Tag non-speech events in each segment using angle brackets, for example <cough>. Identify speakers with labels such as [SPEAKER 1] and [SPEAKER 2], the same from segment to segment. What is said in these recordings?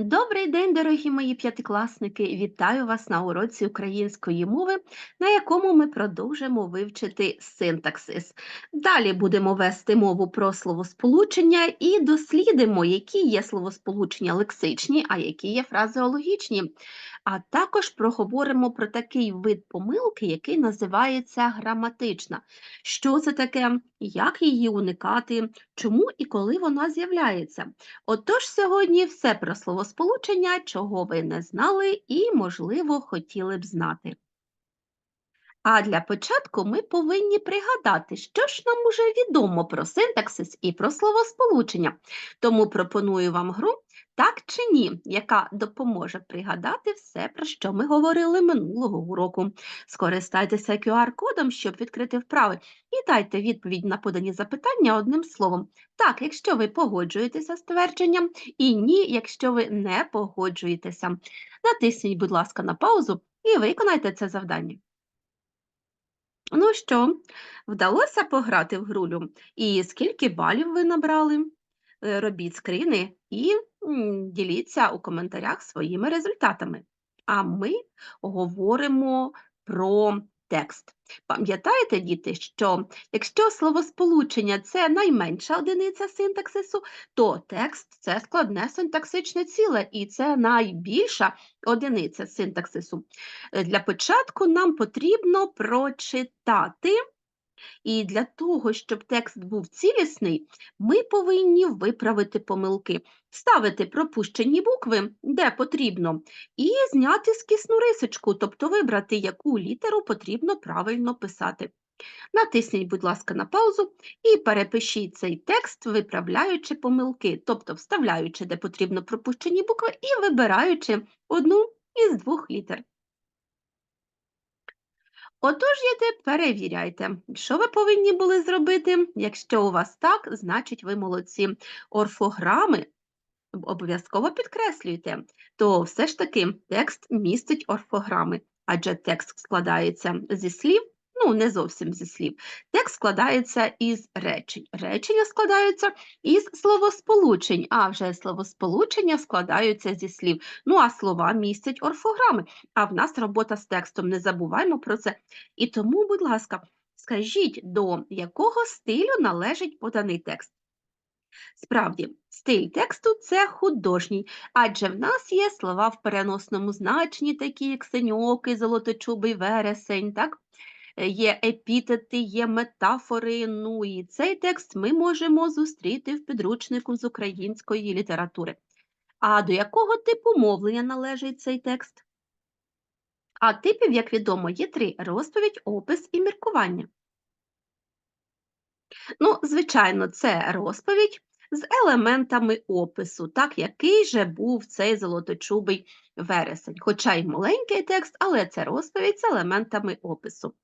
[SPEAKER 1] Добрий день, дорогі мої п'ятикласники! Вітаю вас на уроці української мови, на якому ми продовжимо вивчити синтаксис. Далі будемо вести мову про словосполучення і дослідимо, які є словосполучення лексичні, а які є фразеологічні. А також проговоримо про такий вид помилки, який називається граматична. Що це таке, як її уникати, чому і коли вона з'являється. Отож, сьогодні все про словосполучення, чого ви не знали і, можливо, хотіли б знати. А для початку ми повинні пригадати, що ж нам уже відомо про синтаксис і про словосполучення. Тому пропоную вам гру так чи ні, яка допоможе пригадати все, про що ми говорили минулого уроку. Скористайтеся QR-кодом, щоб відкрити вправи, і дайте відповідь на подані запитання одним словом. Так, якщо ви погоджуєтеся з твердженням, і ні, якщо ви не погоджуєтеся. Натисніть, будь ласка, на паузу і виконайте це завдання. Ну що, вдалося пограти в грулю? І скільки балів ви набрали? Е, Робіть скріни і діліться у коментарях своїми результатами. А ми говоримо про текст. Пам'ятаєте, діти, що якщо словосполучення це найменша одиниця синтаксису, то текст це складне синтаксичне ціле, і це найбільша одиниця синтаксису. Е, Для початку нам потрібно прочитати. І для того, щоб текст був цілісний, ми повинні виправити помилки, вставити пропущені букви, де потрібно, і зняти скисну рисочку, тобто вибрати, яку літеру потрібно правильно писати. Натисніть, будь ласка, на паузу і перепишіть цей текст, виправляючи помилки, тобто вставляючи, де потрібно пропущені букви, і вибираючи одну із двох літер. Отож, діти, перевіряйте, що ви повинні були зробити. Якщо у вас так, значить ви молодці. Орфограми обов'язково підкреслюйте, то все ж таки текст містить орфограми, адже текст складається зі слів, ну не зовсім зі слів. Текст складається із речень. Речення складаються із словосполучень, а вже словосполучення складаються зі слів. Ну а слова містять орфограми. А в нас робота з текстом, не забуваймо про це. І тому, будь ласка, скажіть, до якого стилю належить поданий текст? Справді, стиль тексту це художній, адже в нас є слова в переносному значенні, такі як синьокий, золоточубий вересень, так? Є епітети, є метафори. Ну і цей текст ми можемо зустріти в підручнику з української літератури. А до якого типу мовлення належить цей текст? А типів, як відомо, є три: розповідь, опис і міркування. Ну, звичайно, це розповідь з елементами опису, так, який же був цей золоточубий вересень. Хоча й маленький текст, але це розповідь з елементами опису.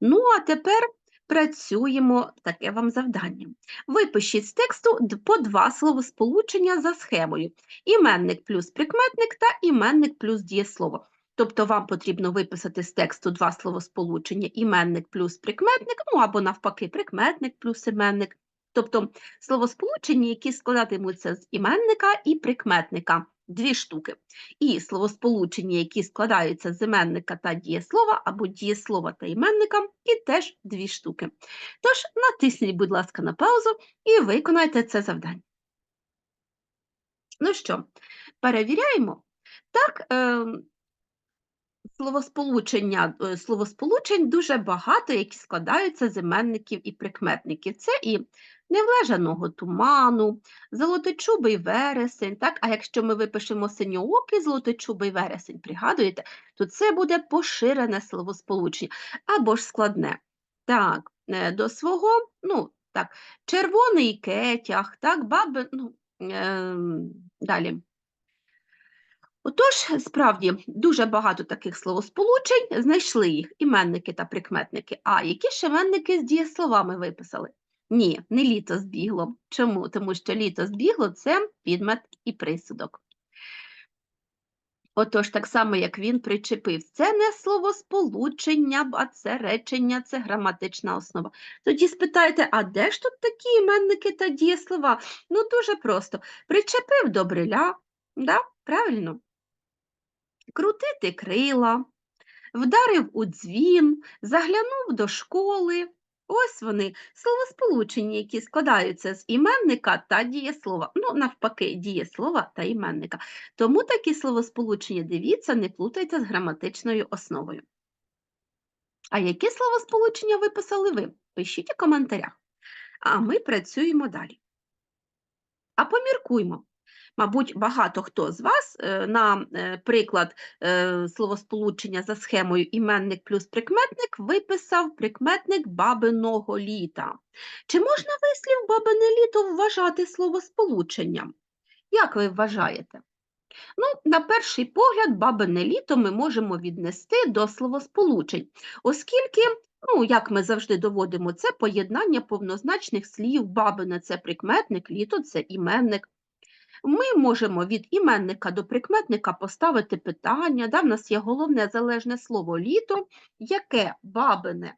[SPEAKER 1] Ну, а тепер працюємо таке вам завдання. Випишіть з тексту по два словосполучення за схемою: іменник плюс прикметник та іменник плюс дієслово. Тобто вам потрібно виписати з тексту два словосполучення іменник плюс прикметник, ну або навпаки, прикметник плюс іменник. Тобто словосполучення, які складатимуться з іменника і прикметника, дві штуки. І словосполучення, які складаються з іменника та дієслова, або дієслова та іменника, і теж дві штуки. Тож натисніть, будь ласка, на паузу і виконайте це завдання. Ну що, перевіряємо. Так, е, словосполучення, е, словосполучень дуже багато, які складаються з іменників і прикметників. Це і невлежаного туману, золоточубий вересень. Так? А якщо ми випишемо синьоокий золоточубий вересень, пригадуєте, то це буде поширене словосполучення або ж складне. Так, е, до свого, ну, так, червоний кетяг, так, баби, ну, е, далі. Отож, справді, дуже багато таких словосполучень, знайшли їх іменники та прикметники. А які ж іменники з дієсловами виписали? Ні, не літо збігло. Чому? Тому що літо збігло це підмет і присудок. Отож, так само, як він причепив, це не словосполучення, а це речення, це граматична основа. Тоді спитайте, а де ж тут такі іменники та дієслова? Ну, дуже просто. Причепив до бриля, Да? Правильно? Крутити крила, вдарив у дзвін, заглянув до школи. Ось вони, словосполучення, які складаються з іменника та дієслова. Ну, навпаки, дієслова та іменника. Тому такі словосполучення, дивіться, не плутайте з граматичною основою. А які словосполучення виписали ви? Пишіть у коментарях. А ми працюємо далі. А поміркуймо. Мабуть, багато хто з вас е, на е, приклад е, словосполучення за схемою іменник плюс прикметник виписав прикметник бабиного літа. Чи можна вислів бабине літо вважати словосполученням? Як ви вважаєте? Ну, на перший погляд, бабине літо ми можемо віднести до словосполучень, оскільки, ну, як ми завжди доводимо, це поєднання повнозначних слів, бабине це прикметник, літо це іменник. Ми можемо від іменника до прикметника поставити питання, да, в нас є головне залежне слово літо, яке бабине.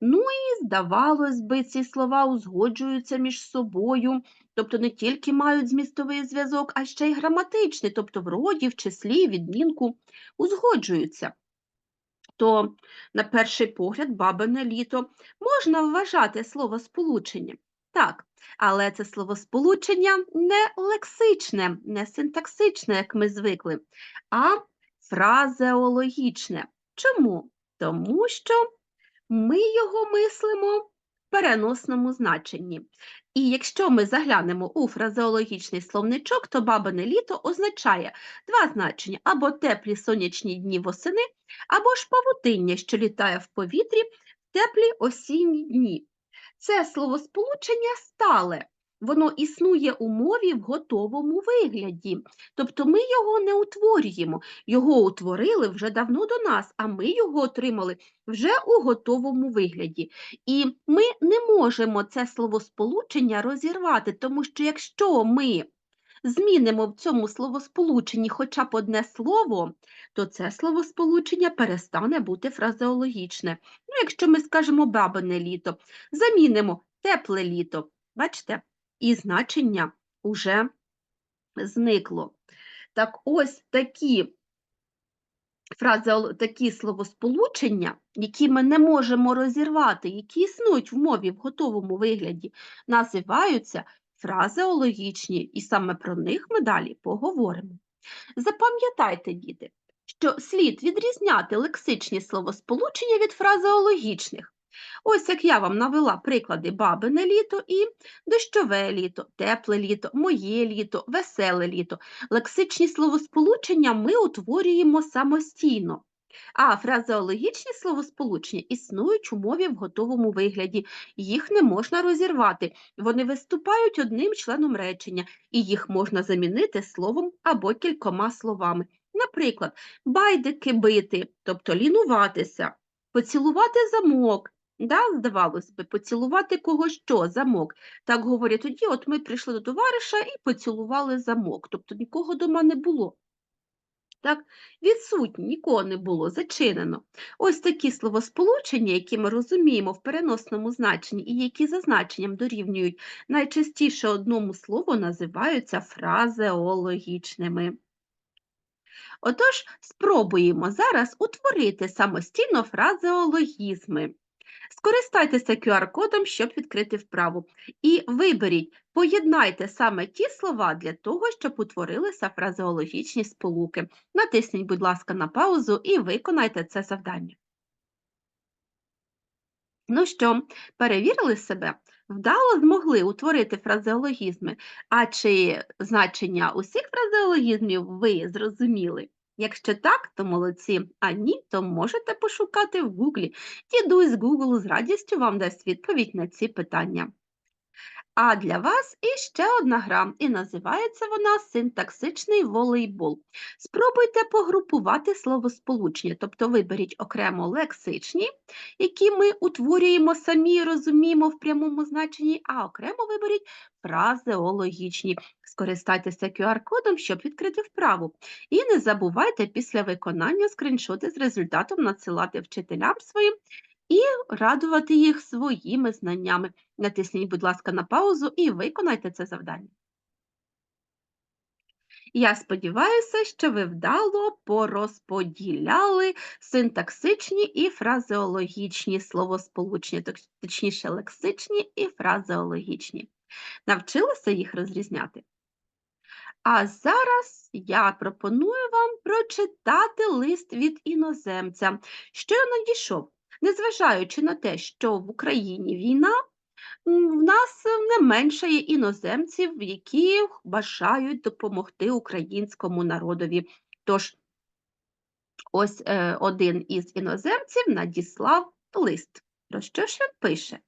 [SPEAKER 1] Ну і, здавалось би, ці слова узгоджуються між собою, тобто не тільки мають змістовий зв'язок, а ще й граматичний, тобто в роді, в числі, відмінку узгоджуються. То, на перший погляд, бабине літо можна вважати словосполученням. Так, але це словосполучення не лексичне, не синтаксичне, як ми звикли, а фразеологічне. Чому? Тому що ми його мислимо в переносному значенні. І якщо ми заглянемо у фразеологічний словничок, то бабине літо означає два значення: або теплі сонячні дні восени, або ж павутиння, що літає в повітрі в теплі осінні дні. Це словосполучення стале, воно існує у мові в готовому вигляді. Тобто ми його не утворюємо, його утворили вже давно до нас, а ми його отримали вже у готовому вигляді. І ми не можемо це словосполучення розірвати, тому що якщо ми змінимо в цьому словосполученні хоча б одне слово, то це словосполучення перестане бути фразеологічне. Ну, якщо ми скажемо бабине літо, замінимо тепле літо, бачите, і значення уже зникло. Так ось такі фрази, такі словосполучення, які ми не можемо розірвати, які існують в мові в готовому вигляді, називаються фразеологічні, і саме про них ми далі поговоримо. Запам'ятайте, діти, що слід відрізняти лексичні словосполучення від фразеологічних. Ось як я вам навела приклади бабине літо і дощове літо, тепле літо, моє літо, веселе літо. Лексичні словосполучення ми утворюємо самостійно. А фразеологічні словосполучення існують у мові в готовому вигляді, їх не можна розірвати, вони виступають одним членом речення, і їх можна замінити словом або кількома словами. Наприклад, байдики бити, тобто лінуватися, поцілувати замок. Да, Здавалось би, поцілувати когось що, замок. Так говорять тоді, от ми прийшли до товариша і поцілували замок, тобто нікого дома не було. Так, відсутні, нікого не було, зачинено. Ось такі словосполучення, які ми розуміємо в переносному значенні і які за значенням дорівнюють найчастіше одному слову, називаються фразеологічними. Отож, спробуємо зараз утворити самостійно фразеологізми. Скористайтеся QR-кодом, щоб відкрити вправу. І виберіть, поєднайте саме ті слова для того, щоб утворилися фразеологічні сполуки. Натисніть, будь ласка, на паузу і виконайте це завдання. Ну що, перевірили себе? Вдало змогли утворити фразеологізми, а чи значення усіх фразеологізмів ви зрозуміли? Якщо так, то молодці, а ні, то можете пошукати в Гуглі. Дідусь Google з радістю вам дасть відповідь на ці питання. А для вас іще одна гра, і називається вона синтаксичний волейбол. Спробуйте погрупувати словосполучення, тобто виберіть окремо лексичні, які ми утворюємо самі розуміємо в прямому значенні, а окремо виберіть фразеологічні. Скористайтеся QR-кодом, щоб відкрити вправу. І не забувайте після виконання скріншоти з результатом надсилати вчителям своїм і радувати їх своїми знаннями. Натисніть, будь ласка, на паузу і виконайте це завдання. Я сподіваюся, що ви вдало порозподіляли синтаксичні і фразеологічні словосполучення, точніше лексичні і фразеологічні. Навчилися їх розрізняти? А зараз я пропоную вам прочитати лист від іноземця, що надійшов. Незважаючи на те, що в Україні війна, в нас не менше є іноземців, які бажають допомогти українському народові. Тож, ось е, один із іноземців надіслав лист. Про що ж він пише?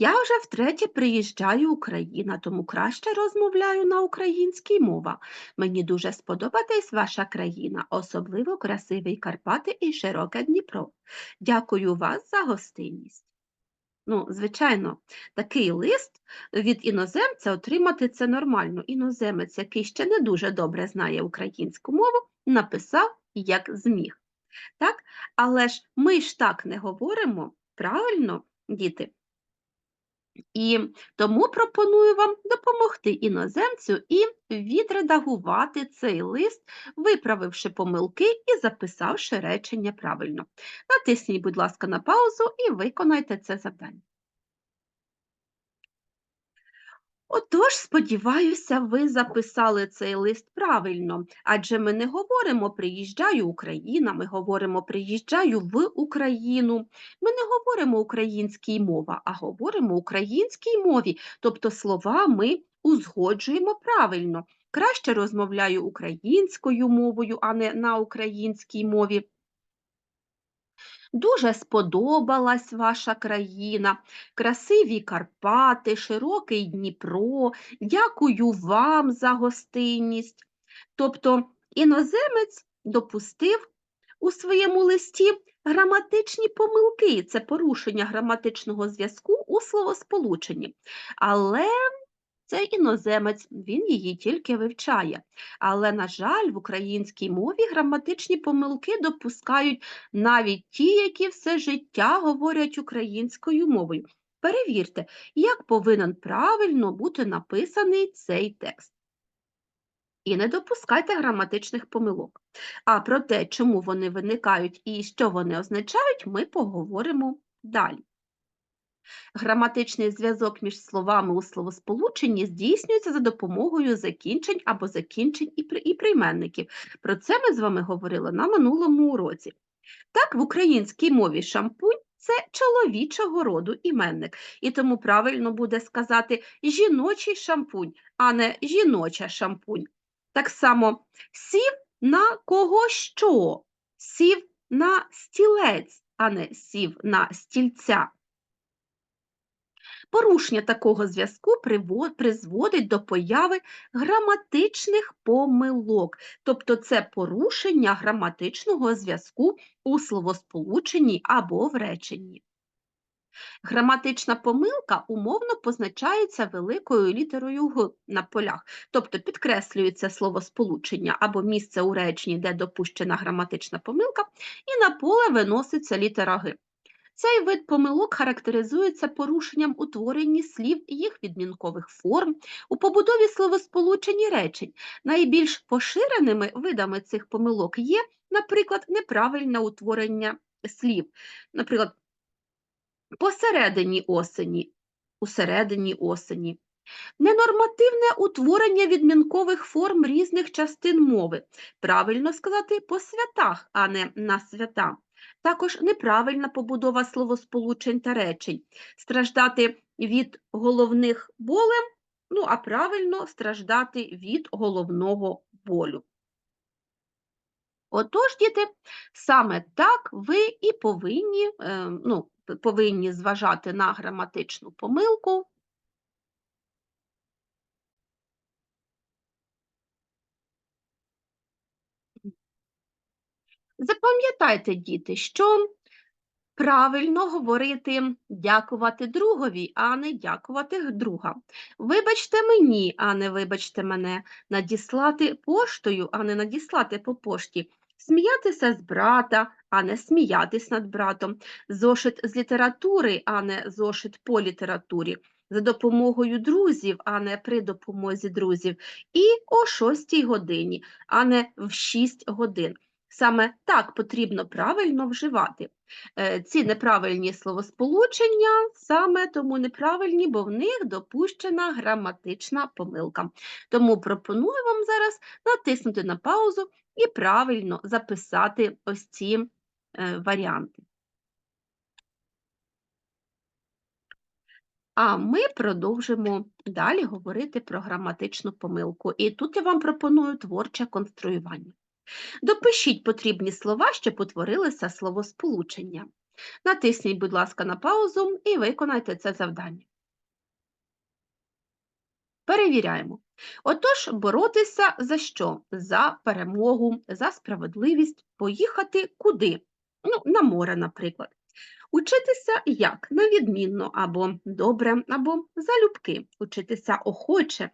[SPEAKER 1] Я вже втретє приїжджаю в Україну, тому краще розмовляю на українській мова. Мені дуже сподобатись ваша країна, особливо красивий Карпати і широке Дніпро. Дякую вас за гостинність. Ну, звичайно, такий лист від іноземця отримати це нормально. Іноземець, який ще не дуже добре знає українську мову, написав як зміг. Так? Але ж ми ж так не говоримо, правильно, діти? І тому пропоную вам допомогти іноземцю і відредагувати цей лист, виправивши помилки і записавши речення правильно. Натисніть, будь ласка, на паузу і виконайте це завдання. Отож, сподіваюся, ви записали цей лист правильно, адже ми не говоримо приїжджаю Україна, ми говоримо приїжджаю в Україну. Ми не говоримо українській мова, а говоримо українській мові, тобто слова ми узгоджуємо правильно. Краще розмовляю українською мовою, а не на українській мові. Дуже сподобалась ваша країна, красиві Карпати, широкий Дніпро. Дякую вам за гостинність. Тобто іноземець допустив у своєму листі граматичні помилки, це порушення граматичного зв'язку у словосполученні. Але це іноземець, він її тільки вивчає. Але, на жаль, в українській мові граматичні помилки допускають навіть ті, які все життя говорять українською мовою. Перевірте, як повинен правильно бути написаний цей текст. І не допускайте граматичних помилок. А про те, чому вони виникають і що вони означають, ми поговоримо далі. Граматичний зв'язок між словами у словосполученні здійснюється за допомогою закінчень або закінчень і при- і прийменників. Про це ми з вами говорили на минулому уроці. Так, в українській мові шампунь це чоловічого роду іменник, і тому правильно буде сказати жіночий шампунь, а не жіноча шампунь. Так само сів на кого що? Сів на стілець, а не сів на стільця. Порушення такого зв'язку призводить до появи граматичних помилок, тобто це порушення граматичного зв'язку у словосполученні або в реченні. Граматична помилка умовно позначається великою літерою Г на полях, тобто підкреслюється словосполучення або місце у реченні, де допущена граматична помилка, і на поле виноситься літера Г. Цей вид помилок характеризується порушенням у творенні слів і їх відмінкових форм, у побудові словосполучень і речень. Найбільш поширеними видами цих помилок є, наприклад, неправильне утворення слів. Наприклад, посередині осені, усередині осені. Ненормативне утворення відмінкових форм різних частин мови. Правильно сказати по святах, а не на свята. Також неправильна побудова словосполучень та речень. Страждати від головних болем, ну а правильно страждати від головного болю. Отож, діти, саме так ви і повинні, е, ну, повинні зважати на граматичну помилку. Запам'ятайте, діти, що правильно говорити дякувати другові, а не дякувати друга. Вибачте мені, а не вибачте мене, надіслати поштою, а не надіслати по пошті. Сміятися з брата, а не сміятись над братом, зошит з літератури, а не зошит по літературі. за допомогою друзів, а не при допомозі друзів, і о 6 годині, а не в 6 годин. Саме так потрібно правильно вживати. Е, Ці неправильні словосполучення саме тому неправильні, бо в них допущена граматична помилка. Тому пропоную вам зараз натиснути на паузу і правильно записати ось ці е, варіанти. А ми продовжимо далі говорити про граматичну помилку. І тут я вам пропоную творче конструювання. Допишіть потрібні слова, щоб утворилися словосполучення. Натисніть, будь ласка, на паузу і виконайте це завдання. Перевіряємо. Отож, боротися за що? За перемогу, за справедливість, поїхати куди? Ну, на море, наприклад. Учитися як? На відмінно, або добре, або залюбки. Учитися охоче.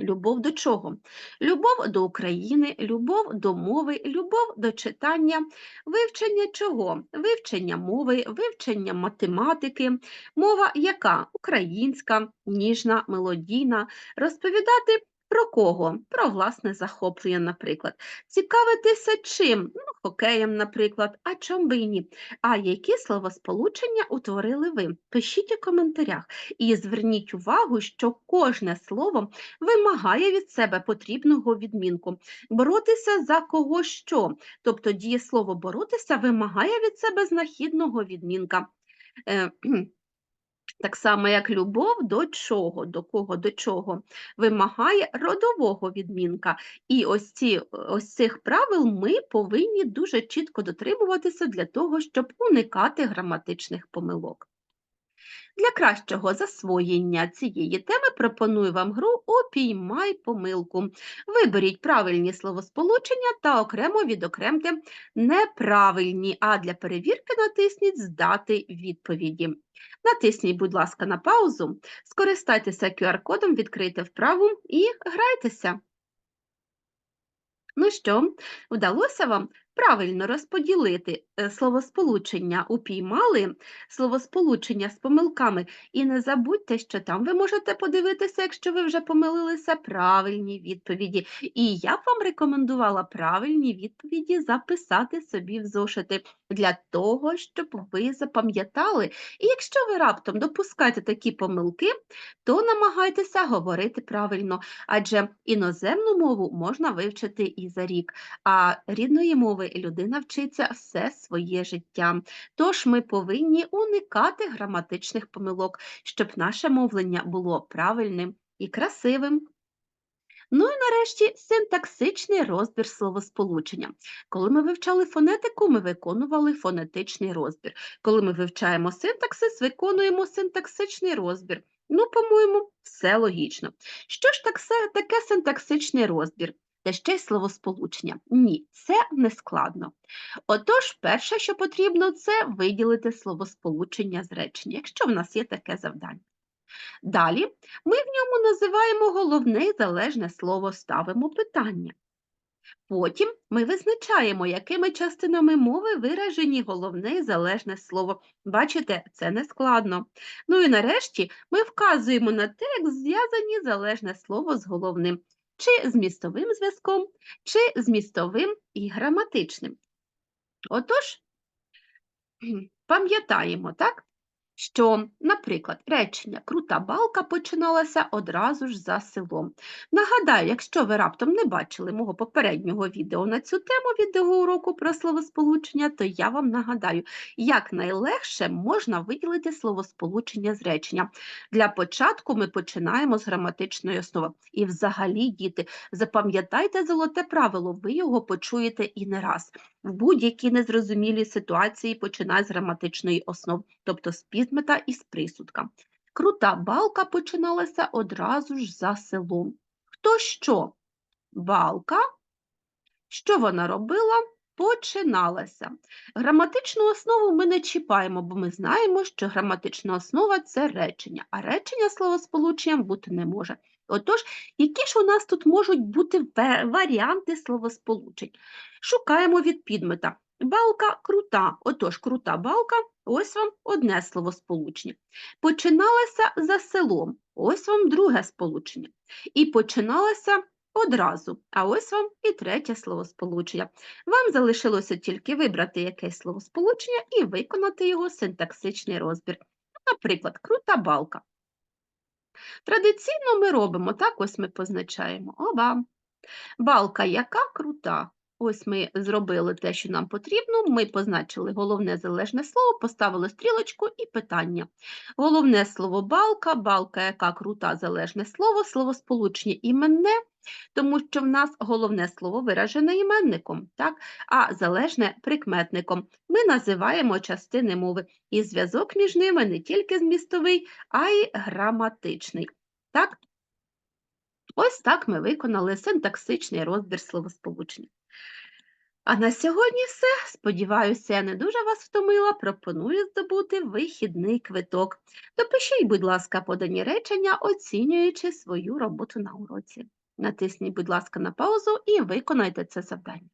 [SPEAKER 1] Любов до чого? Любов до України, любов до мови, любов до читання, вивчення чого? Вивчення мови, вивчення математики, мова яка? Українська, ніжна, мелодійна, розповідати про кого? Про власне захоплення, наприклад. Цікавитися чим? Ну, хокеєм, наприклад, а чом би і ні? А які словосполучення утворили ви? Пишіть у коментарях і зверніть увагу, що кожне слово вимагає від себе потрібного відмінку. Боротися за кого що? Тобто дієслово боротися вимагає від себе знахідного відмінка. Так само, як любов до чого, до кого, до чого, вимагає родового відмінка. І ось, ці, ось цих правил ми повинні дуже чітко дотримуватися для того, щоб уникати граматичних помилок. Для кращого засвоєння цієї теми пропоную вам гру Опіймай помилку. Виберіть правильні словосполучення та окремо відокремте неправильні, а для перевірки натисніть Здати відповіді. Натисніть, будь ласка, на паузу, скористайтеся QR-кодом, відкрийте вправу і грайтеся. Ну що, вдалося вам правильно розподілити е, словосполучення упіймали, словосполучення з помилками, і не забудьте, що там ви можете подивитися, якщо ви вже помилилися, правильні відповіді. І я б вам рекомендувала правильні відповіді записати собі в зошити для того, щоб ви запам'ятали. І якщо ви раптом допускаєте такі помилки, то намагайтеся говорити правильно, адже іноземну мову можна вивчити і за рік, а рідної мови людина вчиться все своє життя. Тож ми повинні уникати граматичних помилок, щоб наше мовлення було правильним і красивим. Ну і нарешті синтаксичний розбір словосполучення. Коли ми вивчали фонетику, ми виконували фонетичний розбір. Коли ми вивчаємо синтаксис, виконуємо синтаксичний розбір. Ну, по-моєму, все логічно. Що ж таке синтаксичний розбір? Та ще й словосполучення. Ні, це не складно. Отож, перше, що потрібно, це виділити словосполучення з речення, якщо в нас є таке завдання. Далі ми в ньому називаємо головне залежне слово, ставимо питання. Потім ми визначаємо, якими частинами мови виражені головне і залежне слово. Бачите, це не складно. Ну і нарешті ми вказуємо на те, як зв'язані залежне слово з головним, чи змістовим зв'язком, чи змістовим і граматичним. Отож, <clears throat> пам'ятаємо, так? Що, наприклад, речення Крута балка починалася одразу ж за селом. Нагадаю, якщо ви раптом не бачили мого попереднього відео на цю тему відеоуроку про словосполучення, то я вам нагадаю, як найлегше можна виділити словосполучення з речення. Для початку ми починаємо з граматичної основи. І взагалі, діти, запам'ятайте золоте правило, ви його почуєте і не раз. В будь-якій незрозумілій ситуації починай з граматичної основи, тобто з підмета і з присудка. Крута балка починалася одразу ж за селом. Хто що? Балка. Що вона робила? Починалася. Граматичну основу ми не чіпаємо, бо ми знаємо, що граматична основа це речення, а речення словосполученням бути не може. Отож, які ж у нас тут можуть бути варіанти словосполучень? Шукаємо від підмета. Балка крута. Отож, крута балка, ось вам одне словосполучення. Починалася за селом, ось вам друге сполучення. І починалася одразу, а ось вам і третє словосполучення. Вам залишилося тільки вибрати якесь словосполучення і виконати його синтаксичний розбір. Наприклад, крута балка. Традиційно ми робимо так, ось ми позначаємо. Оба. Балка яка крута. Ось ми зробили те, що нам потрібно. Ми позначили головне залежне слово, поставили стрілочку і питання. Головне слово балка, балка яка крута залежне слово, словосполучення іменне, тому що в нас головне слово виражене іменником, так? а залежне прикметником. Ми називаємо частини мови, і зв'язок між ними не тільки змістовий, а й граматичний. Так? Ось так ми виконали синтаксичний розбір словосполучення. А на сьогодні все. Сподіваюся, я не дуже вас втомила. Пропоную здобути вихідний квиток. Допишіть, будь ласка, подані речення, оцінюючи свою роботу на уроці. Натисніть, будь ласка, на паузу і виконайте це завдання.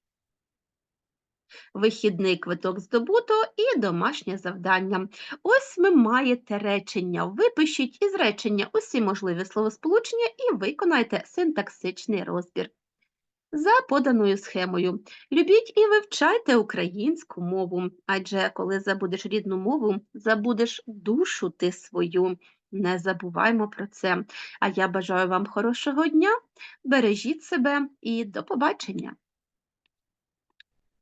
[SPEAKER 1] Вихідний квиток здобуто і домашнє завдання. Ось ви маєте речення. Випишіть із речення усі можливі словосполучення і виконайте синтаксичний розбір. За поданою схемою. Любіть і вивчайте українську мову, адже коли забудеш рідну мову, забудеш душу ти свою. Не забуваймо про це. А я бажаю вам хорошого дня, бережіть себе і до побачення!